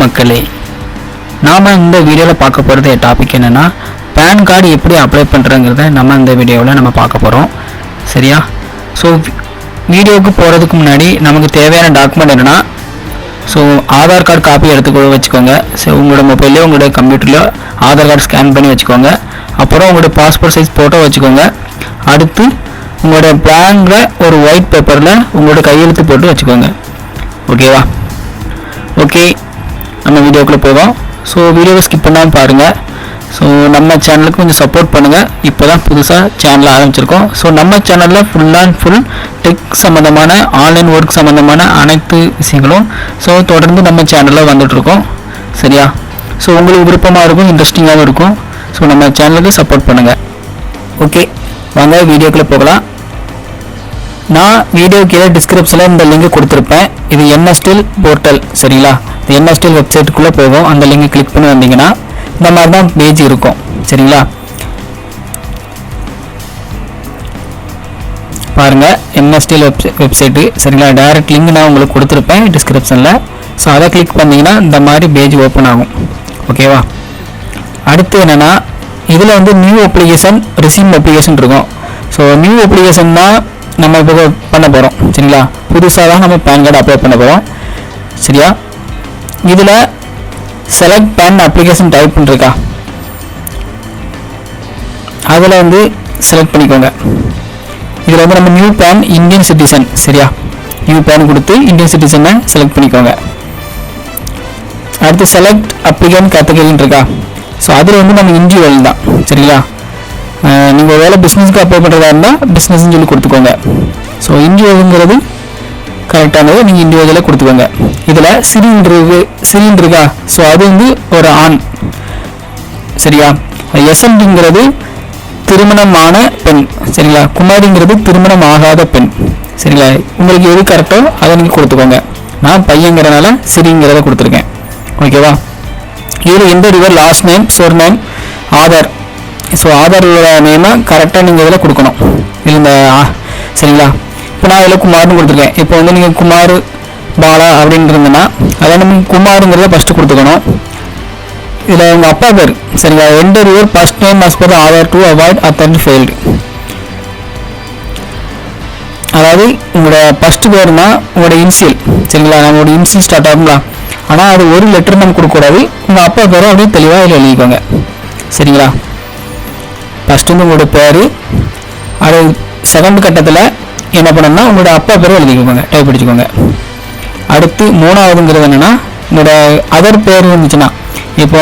மக்களே நாம் இந்த வீடியோவில் பார்க்க போகிறது டாபிக் என்னென்னா பேன் கார்டு எப்படி அப்ளை பண்ணுறங்கிறத நம்ம இந்த வீடியோவில் நம்ம பார்க்க போகிறோம் சரியா? ஸோ வீடியோவுக்கு போகிறதுக்கு முன்னாடி நமக்கு தேவையான டாக்குமெண்ட் என்னென்னா ஸோ ஆதார் கார்டு காப்பி எடுத்துக்கொள்ள வச்சுக்கோங்க. ஸோ உங்களோட மொபைல்லையோ உங்களோட கம்ப்யூட்டர்லையோ ஆதார் கார்டு ஸ்கேன் பண்ணி வச்சுக்கோங்க. அப்புறம் உங்களோட பாஸ்போர்ட் சைஸ் ஃபோட்டோ வச்சுக்கோங்க. அடுத்து உங்களோட பிளானில் ஒரு ஒயிட் பேப்பரில் உங்களோட கையெழுத்து போட்டு வச்சுக்கோங்க. ஓகேவா ஓகே நம்ம வீடியோக்குள்ளே போவோம். ஸோ வீடியோவை ஸ்கிப் பண்ணாமல் பாருங்கள் ஸோ நம்ம சேனலுக்கு கொஞ்சம் சப்போர்ட் பண்ணுங்கள் இப்போ தான் புதுசாக சேனல் ஆரம்பிச்சிருக்கோம். ஸோ நம்ம சேனலில் ஃபுல் அண்ட் ஃபுல் டெக் சம்மந்தமான ஆன்லைன் ஒர்க் சம்மந்தமான அனைத்து விஷயங்களும் ஸோ தொடர்ந்து நம்ம சேனலில் வந்துட்ருக்கோம் சரியா? ஸோ உங்களுக்கு விருப்பமாக இருக்கும் இன்ட்ரெஸ்டிங்காகவும் இருக்கும். ஸோ நம்ம சேனலுக்கு சப்போர்ட் பண்ணுங்கள் ஓகே வாங்க வீடியோக்குள்ளே போகலாம். நான் வீடியோ கீழே டிஸ்கிரிப்ஷனில் இந்த லிங்க் கொடுத்துருப்பேன். இது என்எஸ்டில் போர்ட்டல் சரிங்களா? இந்த வெப்சைட்டுக்குள்ளே போகும் அந்த லிங்கை கிளிக் பண்ணி வந்தீங்கன்னா இந்த மாதிரி தான் பேஜ் இருக்கும். சரிங்களா? பாருங்கள் என்எஸ்டிஎல் வெப்சை வெப்சைட்டு சரிங்களா? டைரக்ட் லிங்க் நான் உங்களுக்கு கொடுத்துருப்பேன் டிஸ்கிரிப்ஷனில் ஸோ அதை கிளிக் பண்ணிங்கன்னா இந்த மாதிரி பேஜ் ஓப்பன் ஆகும். ஓகேவா அடுத்து என்னென்னா இதில் வந்து நியூ அப்ளிகேஷன் ரிசீம் அப்ளிகேஷன் இருக்கும். ஸோ நியூ அப்ளிகேஷன் தான் நம்ம இப்போ பண்ண போகிறோம் சரிங்களா? புதுசாக தான் நம்ம பேன் கார்டு அப்ளை பண்ண போகிறோம் சரியா? இதில் செலக்ட் பேன் அப்ளிகேஷன் டைப் பண்ணிருக்கா அதில் வந்து செலக்ட் பண்ணிக்கோங்க. இதில் வந்து நம்ம நியூ பேன் இந்தியன் சிட்டிசன் சரியா? நியூ பேன் கொடுத்து இந்தியன் சிட்டிசனை செலக்ட் பண்ணிக்கோங்க. அடுத்து செலக்ட் அப்ளிகன் கேட்டகரின்னு இருக்கா? ஸோ அதில் வந்து நம்ம இண்டிவிஜுவல் தான் சரிங்களா? நீங்கள் வேலை பிஸ்னஸ்க்கு அப்ளை பண்ணுறதா இருந்தால் பிஸ்னஸ்னு சொல்லி கொடுத்துக்கோங்க. ஸோ இண்டிவிஜுவலுங்கிறது கரெக்டானது நீங்கள் இண்டிவிஜுவலாக கொடுத்துக்கோங்க. இதில் சிலிண்டருக்கு சிலிண்டருக்கா? ஸோ அது வந்து ஒரு ஆண். சரியா? எஸ்எம்டிங்கிறது திருமணமான பெண். சரிங்களா? குமாரிங்கிறது திருமணம் ஆகாத பெண். சரிங்களா? உங்களுக்கு எது கரெக்டோ அதை நீங்கள் கொடுத்துக்கோங்க. நான் பையங்கிறனால சிறிங்கிறத கொடுத்துருக்கேன். ஓகேவா? இதில் எந்த ரிவர் லாஸ்ட் நேம் சோர் நேம் ஆதார்? ஸோ ஆதாரோட நேமை கரெக்டாக நீங்கள் இதில் கொடுக்கணும். இல்லை இந்த ஆ, சரிங்களா? இப்போ நான் இதில் குமார்னு கொடுத்துருக்கேன். இப்போ வந்து நீங்கள் குமார் பாலா அப்படின்னு இருந்ததுன்னா அதை நம்ம குமாருங்கிறத ஃபஸ்ட்டு கொடுத்துக்கணும். இதில் உங்கள் அப்பா பேர் சரிங்களா? Enter your first name as per Aadhaar to avoid அத்தன்ட் failed அதாவது உங்களோட ஃபஸ்ட்டு பேர்னா உங்களோட இன்சியல் சரிங்களா? நம்மளோட இன்சியல் ஸ்டார்ட் ஆகுங்களா ஆனால் அது ஒரு லெட்டர் நம்ம கொடுக்கக்கூடாது. உங்கள் அப்பா பேரும் அப்படியே தெளிவாக இதில் எழுதிக்கோங்க. சரிங்களா? ஃபஸ்ட்டு வந்து உங்களோட பேர் அது செகண்ட் கட்டத்தில் என்ன பண்ணணும்னா உங்களோட அப்பா பேரை எழுதிக்கோங்க டைப் அடிச்சுக்கோங்க. அடுத்து மூணாவதுங்கிறது என்னென்னா உங்களோட அதர் பேர் இருந்துச்சுன்னா இப்போ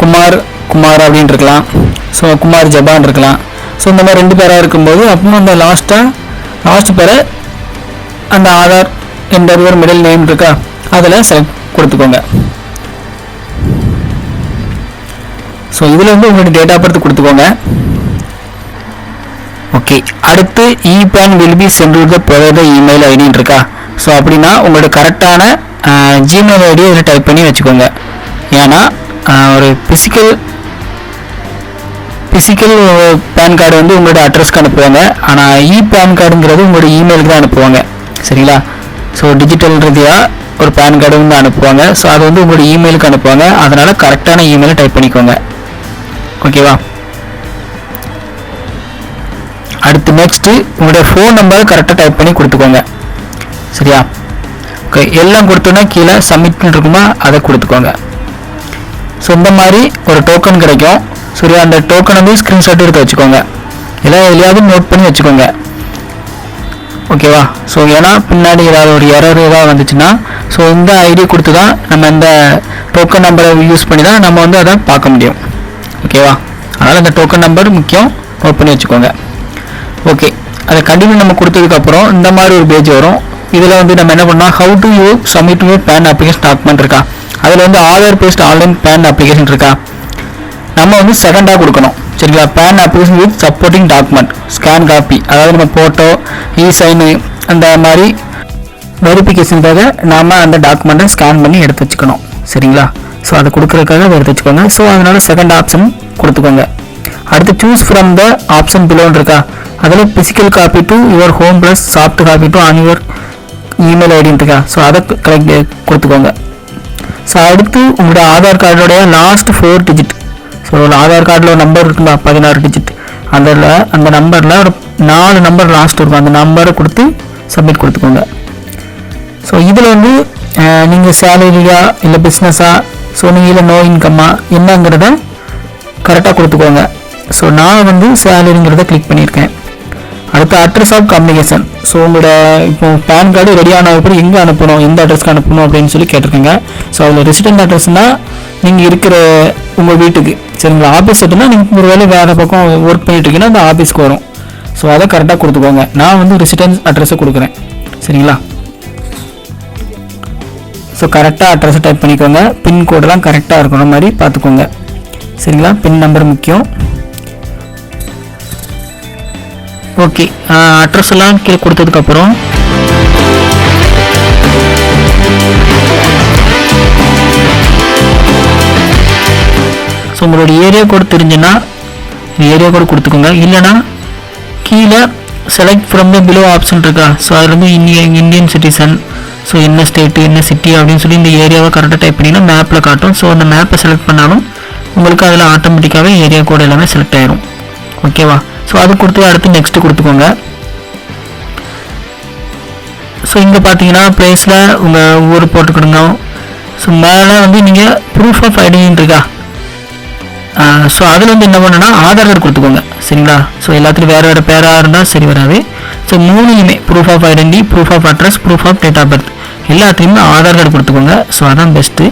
குமார் குமார் அப்படின்னு இருக்கலாம். ஸோ குமார் ஜபான் இருக்கலாம். ஸோ இந்த மாதிரி ரெண்டு பேராக இருக்கும்போது அப்புறம் அந்த லாஸ்ட்டாக லாஸ்ட் பேரை அந்த ஆதார் எந்த ஒரு மிடில் நேம் இருக்கா அதில் செலக்ட் கொடுத்துக்கோங்க. ஸோ இதில் வந்து உங்களோட டேட் ஆஃப் பர்த் கொடுத்துக்கோங்க. ஓகே அடுத்து e PAN will be sent the email ஐடின்னு இருக்கா? ஸோ அப்படின்னா உங்களோட கரெக்டான ஜிமெயில் ஐடியை இதில் டைப் பண்ணி வச்சுக்கோங்க. ஏன்னா ஒரு ஃபிசிக்கல் ஃபிசிக்கல் பேன் கார்டு வந்து உங்களோட அட்ரஸ்க்கு அனுப்புவாங்க. ஆனால் இ பேன் கார்டுங்கிறது உங்களோட இமெயிலுக்கு தான் அனுப்புவாங்க. சரிங்களா? ஸோ டிஜிட்டல் ரீதியாக ஒரு பேன் கார்டு வந்து அனுப்புவாங்க. ஸோ அது வந்து உங்களோட இமெயிலுக்கு அனுப்புவாங்க. அதனால் கரெக்டான இமெயிலை டைப் பண்ணிக்கோங்க. ஓகேவா அடுத்து நெக்ஸ்ட்டு உங்களுடைய ஃபோன் நம்பர் கரெக்டாக டைப் பண்ணி கொடுத்துக்கோங்க. சரியா? ஓகே எல்லாம் கொடுத்தோன்னா கீழே சப்மிட்னு இருக்குமா? அதை கொடுத்துக்கோங்க. ஸோ இந்த மாதிரி ஒரு டோக்கன் கிடைக்கும். சரியா? அந்த டோக்கன் வந்து ஸ்க்ரீன்ஷாட் எடுத்து வச்சுக்கோங்க. இல்லை எதுலையாவது நோட் பண்ணி வச்சுக்கோங்க. ஓகேவா ஸோ ஏன்னா பின்னாடி ஏதாவது ஒரு எரர் ஏதாவது வந்துச்சுன்னா ஸோ இந்த ஐடி கொடுத்து தான் நம்ம இந்த டோக்கன் நம்பரை யூஸ் பண்ணி தான் நம்ம வந்து அதை பார்க்க முடியும். ஓகேவா அதனால் இந்த டோக்கன் நம்பர் முக்கியம் நோட் பண்ணி வச்சுக்கோங்க. ஓகே அதை கண்டினியூ நம்ம கொடுத்ததுக்கப்புறம் இந்த மாதிரி ஒரு பேஜ் வரும். இதில் வந்து நம்ம என்ன பண்ணால் how do you submit you PAN application document இருக்கா? அதில் வந்து Aadhaar based online PAN application இருக்கா? நம்ம வந்து செகண்டாக கொடுக்கணும். சரிங்களா? PAN application with supporting document scan copy அதாவது நம்ம ஃபோட்டோ இ சைனு அந்த மாதிரி வெரிஃபிகேஷனுக்காக நாம் அந்த டாக்குமெண்ட்டை ஸ்கேன் பண்ணி எடுத்து வச்சுக்கணும். சரிங்களா? ஸோ அதை கொடுக்குறதுக்காக எடுத்து வச்சுக்கோங்க. ஸோ அதனால செகண்ட் ஆப்ஷன் கொடுத்துக்கோங்க. அடுத்து சூஸ் ஃப்ரம் த ஆப்ஷன் பிலோன்னு இருக்கா? அதில் physical copy to your home plus soft copy to on your email ஐடின்னு so அதை கலெக்ட் கொடுத்துக்கோங்க ஸோ அடுத்து உங்களோட Aadhaar கார்டோடைய last four digit so Aadhaar கார்டில் ஒரு நம்பர் இருக்குமா பதினாறு டிஜிட் அதில் அந்த நம்பரில் ஒரு நாலு நம்பர் லாஸ்ட் இருக்கும் அந்த நம்பரை கொடுத்து சப்மிட் கொடுத்துக்கோங்க ஸோ இதில் வந்து நீங்கள் சேலரியா இல்லை பிஸ்னஸா ஸோ நீங்கள் இல்லை நோ இன்கம்மா என்னங்கிறத கரெக்டாக கொடுத்துக்கோங்க ஸோ நான் வந்து சேலரிங்கிறத கிளிக் பண்ணியிருக்கேன் அடுத்து அட்ரஸ் ஆஃப் கம்யூனிகேஷன் ஸோ உங்களோட இப்போ பேன் கார்டு ரெடியான ஆன அப்புறம் எங்கே அனுப்பணும்? எந்த அட்ரஸ்க்கு அனுப்பணும் அப்படின்னு சொல்லி கேட்டிருக்கீங்க. ஸோ அதில் ரெசிடென்ட் அட்ரஸ்னால் நீங்கள் இருக்கிற உங்கள் வீட்டுக்கு. சரிங்களா ஆஃபீஸ் செட்டுனா நீங்கள் ஒரு வேலை வேறு பக்கம் ஒர்க் பண்ணிட்டு இருக்கீங்கன்னா அந்த ஆஃபீஸ்க்கு வரும். ஸோ அதை கரெக்டாக கொடுத்துக்கோங்க. நான் வந்து ரெசிடென்ஸ் அட்ரஸை கொடுக்குறேன். சரிங்களா? ஸோ கரெக்டாக அட்ரஸை டைப் பண்ணிக்கோங்க. பின்கோடெல்லாம் கரெக்டாக இருக்கணும் மாதிரி பார்த்துக்கோங்க. சரிங்களா? பின் நம்பர் முக்கியம். ஓகே. அட்ரஸ் எல்லாம் கீழே கொடுத்ததுக்கப்புறம் ஸோ உங்களோட ஏரியா கோட் தெரிஞ்சுன்னா ஏரியா கோட் கொடுத்துக்கோங்க. இல்லைன்னா கீழே select from the below option இருக்கா? ஸோ அதில் வந்து இந்தியன் இந்தியன் சிட்டிசன் ஸோ என்ன ஸ்டேட்டு என்ன சிட்டி அப்படின்னு சொல்லி இந்த ஏரியாவை கரெக்டாக டைப் பண்ணிங்கன்னா மேப்பில் காட்டும். ஸோ அந்த மேப்பை செலக்ட் பண்ணாலும் உங்களுக்கு அதில் ஆட்டோமேட்டிக்காகவே ஏரியா கோட் எல்லாமே செலக்ட் ஆயிரும். ஓகேவா ஸோ அது கொடுத்து அடுத்து நெக்ஸ்ட்டு கொடுத்துக்கோங்க. ஸோ இங்கே பார்த்தீங்கன்னா ப்ளேஸில் உங்கள் ஊர் போட்டுக்கிடுங்க. ஸோ மேலே வந்து நீங்கள் ப்ரூஃப் ஆஃப் ஐடின்னு இருக்கா ஸோ அதில் வந்து என்ன பண்ணுன்னா ஆதார் கார்டு கொடுத்துக்கோங்க. சரிங்களா? ஸோ எல்லாத்துலையும் வேறு வேறு பேராக இருந்தால் சரி வராது. So மூணுலையுமே proof of identity proof of address proof of date of birth எல்லாத்துலேயுமே ஆதார் கார்டு கொடுத்துக்கோங்க. ஸோ அதான் பெஸ்ட்டு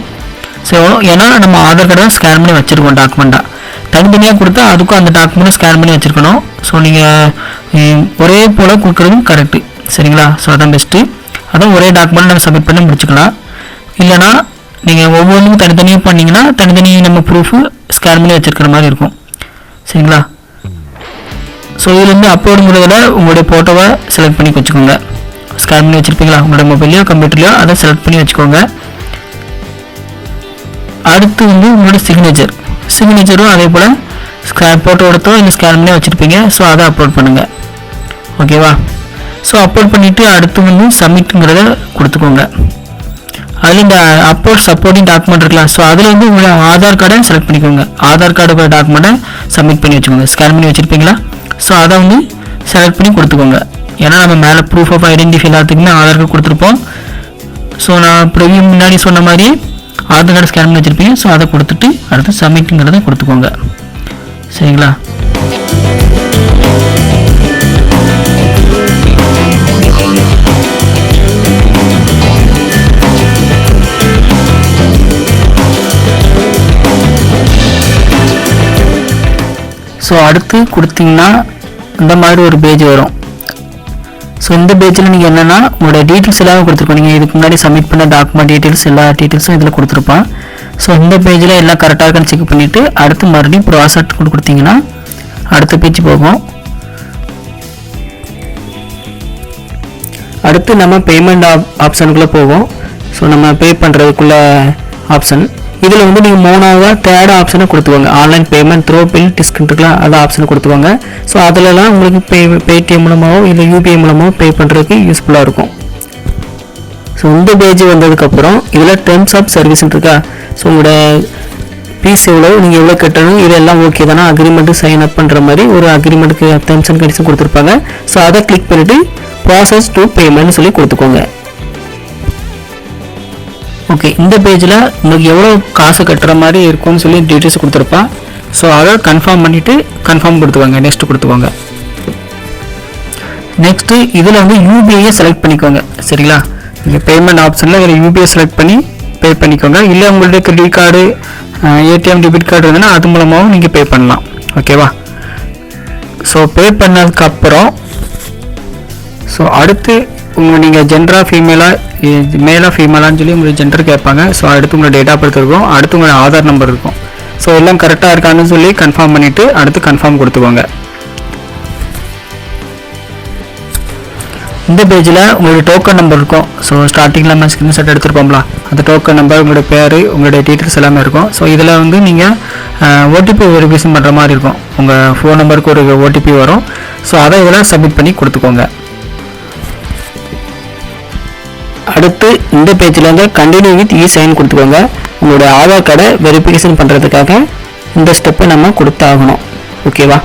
ஸோ ஏன்னா நம்ம ஆதார் கார்டை ஸ்கேன் பண்ணி வச்சுருக்கோம் டாக்குமெண்ட்டாக தனித்தனியாக கொடுத்தா அதுக்கும் அந்த டாக்குமெண்ட்டை ஸ்கேன் பண்ணி வச்சுருக்கணும். ஸோ நீங்கள் ஒரே போல் கொடுக்குறதும் கரெக்டு சரிங்களா? ஸோ அதான் பெஸ்ட்டு அதான் ஒரே டாக்குமெண்ட் நம்ம சப்மிட் பண்ணி முடிச்சுக்கலாம். இல்லைனா நீங்கள் ஒவ்வொன்றும் தனித்தனியாக பண்ணிங்கன்னா தனித்தனி நம்ம ப்ரூஃபு ஸ்கேன் பண்ணி வச்சுருக்கிற மாதிரி இருக்கும். சரிங்களா? ஸோ இதுலேருந்து அப்லோட் முறையில் உங்களுடைய ஃபோட்டோவை செலக்ட் பண்ணி வச்சுக்கோங்க. ஸ்கேன் பண்ணி வச்சுருப்பீங்களா? உங்களோட மொபைல்லையோ கம்ப்யூட்டர்லையோ அதை செலக்ட் பண்ணி வச்சுக்கோங்க. அடுத்து வந்து உங்களோட சிக்னேச்சர் சிக்னேச்சரும் அதே போல் ஸ்கேன் ஃபோட்டோ எடுத்தோ இல்லை ஸ்கேன் பண்ணி வச்சுருப்பீங்க. ஸோ அதை அப்லோட் பண்ணுங்கள் ஓகேவா ஸோ அப்லோட் பண்ணிவிட்டு அடுத்து வந்து சப்மிட்டுங்கிறத கொடுத்துக்கோங்க. அதில் இந்த அப்லோட் சப்போர்ட்டிங் டாக்குமெண்ட் இருக்கலாம். ஸோ அதில் வந்து உங்களோட ஆதார் கார்டை செலக்ட் பண்ணிக்கோங்க. ஆதார் கார்டு டாக்குமெண்ட்டை சப்மிட் பண்ணி வச்சுக்கோங்க. ஸ்கேன் பண்ணி வச்சுருப்பீங்களா? ஸோ அதை வந்து செலக்ட் பண்ணி கொடுத்துக்கோங்க. ஏன்னா நம்ம மேலே ப்ரூஃப் ஆஃப் ஐடென்டிஃபை எல்லாத்துக்குமே ஆதார் கார்டு கொடுத்துருப்போம். ஸோ நான் ப்ரிவியூ முன்னாடி சொன்ன மாதிரி ஆதார் கார்டு ஸ்கேன் பண்ணி வச்சுருப்பீங்க. ஸோ அதை கொடுத்துட்டு அடுத்து சப்மிட்டுங்கிறத கொடுத்துக்கோங்க. சரிங்களா? ஸோ அடுத்து கொடுத்தீங்கன்னா இந்த மாதிரி ஒரு பேஜ் வரும். ஸோ இந்த பேஜில் நீங்கள் என்னென்னா உங்களோட டீட்டெயில்ஸ் எல்லாமே கொடுத்துருப்போம் நீங்கள் இதுக்கு முன்னாடி சப்மிட் பண்ண டாக்குமெண்ட் டீட்டெயில்ஸ் எல்லா டீட்டெயில்ஸும் இதில் கொடுத்துருப்பான் ஸோ இந்த பேஜில் எல்லாம் கரெக்டாக இருக்குன்னு செக் பண்ணிவிட்டு அடுத்து மறுபடியும் ப்ராசட் கொண்டு கொடுத்தீங்கன்னா அடுத்த பேஜ் போகும். அடுத்து நம்ம பேமெண்ட் ஆப் ஆப்ஷனுக்குள்ளே போவோம். ஸோ நம்ம பே பண்ணுறதுக்குள்ள ஆப்ஷன் இதில் வந்து நீங்கள் மூணாவதாக தேர்ட் ஆப்ஷனை கொடுத்துவாங்க online payment through bill discount இருக்கலாம் அந்த ஆப்ஷனை கொடுத்துவாங்க ஸோ அதிலலாம் உங்களுக்கு பே பேடிஎம் மூலமாகவோ இல்லை யூபிஐ மூலமாகவோ பே பண்ணுறதுக்கு யூஸ்ஃபுல்லாக இருக்கும். ஸோ இந்த பேஜ் வந்ததுக்கப்புறம் இதில் டேர்ம்ஸ் ஆஃப் சர்வீஸ் இருக்கா ஸோ உங்களோட ஃபீஸ் எவ்வளோ நீங்கள் எவ்வளோ கட்டணும் இதெல்லாம் ஓகே தானே? அக்ரிமெண்ட்டு சைன் அப் பண்ணுற மாதிரி ஒரு அக்ரிமெண்ட்டுக்கு டேர்ம்ஸ் அண்ட் கண்டிஷன் கொடுத்துருப்பாங்க. ஸோ அதை கிளிக் பண்ணிவிட்டு ப்ராசஸ் டு பேமெண்ட்னு சொல்லி கொடுத்துக்கோங்க. ஓகே இந்த பேஜில் உங்களுக்கு எவ்வளோ காசு கட்டுற மாதிரி இருக்கும்னு சொல்லி டீட்டெயில்ஸ் கொடுத்துருப்பான் ஸோ அதை கன்ஃபார்ம் பண்ணிவிட்டு கன்ஃபார்ம் கொடுத்துக்கோங்க நெக்ஸ்ட் கொடுத்துக்கோங்க. நெக்ஸ்ட்டு இதில் வந்து யூபிஐயை செலக்ட் பண்ணிக்கோங்க. சரிங்களா? நீங்கள் பேமெண்ட் ஆப்ஷனில் இதில் யூபிஐ செலக்ட் பண்ணி பே பண்ணிக்கோங்க. இல்லை உங்கள்கிட்ட credit card ATM debit card இருந்ததுன்னா அது மூலமாகவும் நீங்கள் பே பண்ணலாம். ஓகேவா ஸோ பே பண்ணதுக்கப்புறம் ஸோ அடுத்து உங்கள் நீங்கள் ஜென்டரா ஃபீமேலாக மேலாக ஃபீமேலான்னு சொல்லி உங்களுக்கு ஜென்டர் கேட்பாங்க. ஸோ அடுத்து உங்களோட டேட் ஆஃப் பர்த் இருக்கும். அடுத்து உங்களோட ஆதார் நம்பர் இருக்கும். ஸோ எல்லாம் கரெக்டாக இருக்கான்னு சொல்லி கன்ஃபார்ம் பண்ணிவிட்டு அடுத்து கன்ஃபார்ம் கொடுத்துக்கோங்க. இந்த பேஜில் உங்களுடைய டோக்கன் நம்பர் இருக்கும். ஸோ ஸ்டார்டிங்கில் நம்ம ஸ்க்ரீன்ஷாட் எடுத்துருப்போம்ல. அந்த டோக்கன் நம்பர் உங்களுடைய பேர் உங்களுடைய டீட்டெயில்ஸ் எல்லாமே இருக்கும். ஸோ இதில் வந்து நீங்கள் ஓடிபி வெரிஃபிகேஷன் பண்ணுற மாதிரி இருக்கும். உங்கள் ஃபோன் நம்பருக்கு ஒரு ஓடிபி வரும். ஸோ அதை இதில் சப்மிட் பண்ணி கொடுத்துக்கோங்க. அடுத்து இந்த பேஜில் வந்து கண்டினியூ வித் இ சைன் கொடுத்துக்கோங்க. உங்களுடைய ஆதார் கார்டை வெரிஃபிகேஷன் பண்ணுறதுக்காக இந்த ஸ்டெப்பை நம்ம கொடுத்தாகணும். ஓகேவா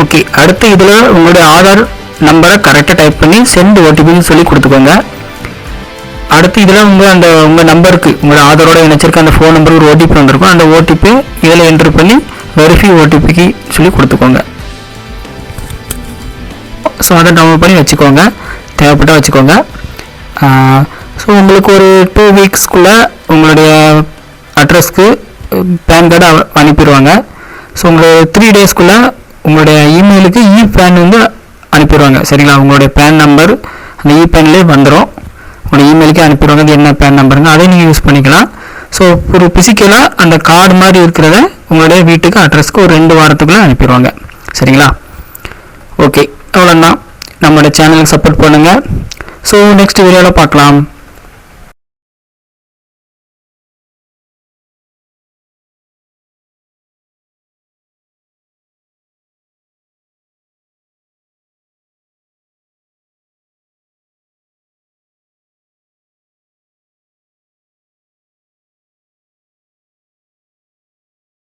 ஓகே அடுத்து இதில் உங்களுடைய ஆதார் நம்பரை கரெக்டாக டைப் பண்ணி சென்ட் ஓடிபின்னு சொல்லி கொடுத்துக்கோங்க. அடுத்து இதில் உங்கள் அந்த உங்கள் நம்பருக்கு உங்களோட ஆதாரோட இணைச்சிருக்க அந்த ஃபோன் நம்பருக்கு ஒரு ஓடிபி வந்திருக்கும். அந்த ஓடிபி இதில் என்ட்ரு பண்ணி வெரிஃபை ஓடிபிக்கு சொல்லி கொடுத்துக்கோங்க. ஸோ அதை டவுன்லோட் பண்ணி வச்சுக்கோங்க. தேவைப்பட்டால் வச்சுக்கோங்க. ஸோ உங்களுக்கு ஒரு டூ வீக்ஸ்க்குள்ளே உங்களுடைய அட்ரஸ்க்கு பேன் கார்டு அனுப்பிடுவாங்க. ஸோ உங்களுடைய த்ரீ டேஸ்க்குள்ளே உங்களுடைய இமெயிலுக்கு இ பேன் வந்து அனுப்பிடுவாங்க. சரிங்களா? உங்களுடைய பேன் நம்பர் அந்த இ பேன்லேயே வந்துடும் உங்களுடைய இமெயிலுக்கே அனுப்பிடுவாங்க. அது என்ன பேன் நம்பருங்க அதை நீங்கள் யூஸ் பண்ணிக்கலாம். ஸோ ஒரு பிசிக்கலாக அந்த கார்டு மாதிரி இருக்கிறத உங்களுடைய வீட்டுக்கு அட்ரஸ்க்கு ஒரு ரெண்டு வாரத்துக்குள்ளே அனுப்பிடுவாங்க. சரிங்களா? ஓகே அவ்வளோதான் நம்மளோட சேனலுக்கு சப்போர்ட் பண்ணுங்கள் ஸோ நெக்ஸ்ட் வீடியோவில் பார்க்கலாம்.